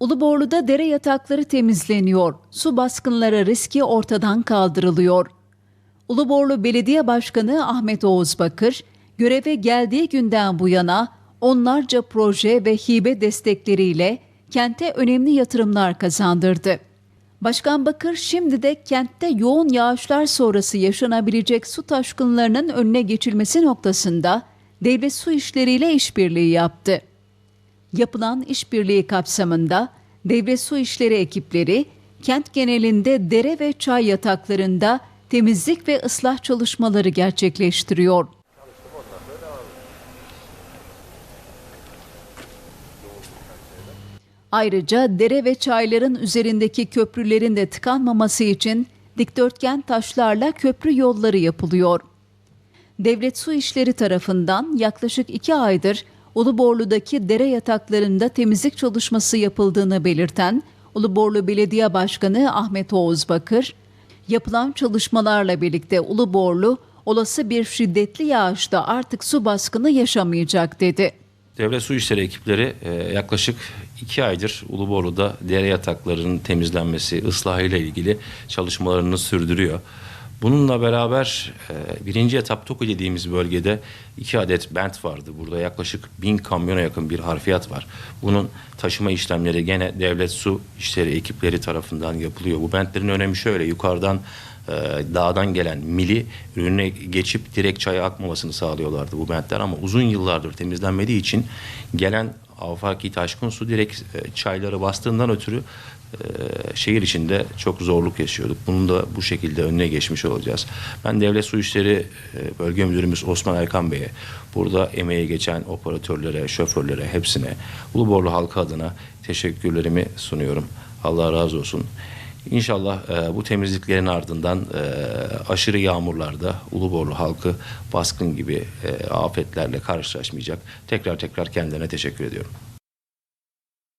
Uluborlu'da dere yatakları temizleniyor. Su baskınları riski ortadan kaldırılıyor. Uluborlu Belediye Başkanı Ahmet Oğuz Bakır, göreve geldiği günden bu yana onlarca proje ve hibe destekleriyle kente önemli yatırımlar kazandırdı. Başkan Bakır şimdi de kentte yoğun yağışlar sonrası yaşanabilecek su taşkınlarının önüne geçilmesi noktasında devlet su işleriyle işbirliği yaptı. Yapılan işbirliği kapsamında devlet su işleri ekipleri kent genelinde dere ve çay yataklarında temizlik ve ıslah çalışmaları gerçekleştiriyor. Ayrıca dere ve çayların üzerindeki köprülerin de tıkanmaması için dikdörtgen taşlarla köprü yolları yapılıyor. Devlet Su İşleri tarafından yaklaşık iki aydır Uluborlu'daki dere yataklarında temizlik çalışması yapıldığını belirten Uluborlu Belediye Başkanı Ahmet Oğuz Bakır, yapılan çalışmalarla birlikte Uluborlu olası bir şiddetli yağışta artık su baskını yaşamayacak dedi. Devlet Su İşleri ekipleri e, yaklaşık iki aydır Uluborlu'da dere yataklarının temizlenmesi, ıslahıyla ilgili çalışmalarını sürdürüyor. Bununla beraber e, birinci etap TOKİ dediğimiz bölgede iki adet bent vardı. Burada yaklaşık bin kamyona yakın bir harfiyat var. Bunun taşıma işlemleri gene devlet su işleri ekipleri tarafından yapılıyor. Bu bentlerin önemi şöyle yukarıdan e, dağdan gelen mili önüne geçip direkt çaya akmamasını sağlıyorlardı bu bentler ama uzun yıllardır temizlenmediği için gelen afaki taşkın su direkt e, çayları bastığından ötürü e, şehir içinde çok zorluk yaşıyorduk. Bunun da bu şekilde önüne geçmiş olacağız. Ben Devlet Su İşleri e, Bölge Müdürümüz Osman Erkan Bey'e, burada emeği geçen operatörlere, şoförlere, hepsine, Uluborlu halkı adına teşekkürlerimi sunuyorum. Allah razı olsun. İnşallah e, bu temizliklerin ardından e, aşırı yağmurlarda Uluborlu halkı baskın gibi e, afetlerle karşılaşmayacak. Tekrar tekrar kendilerine teşekkür ediyorum.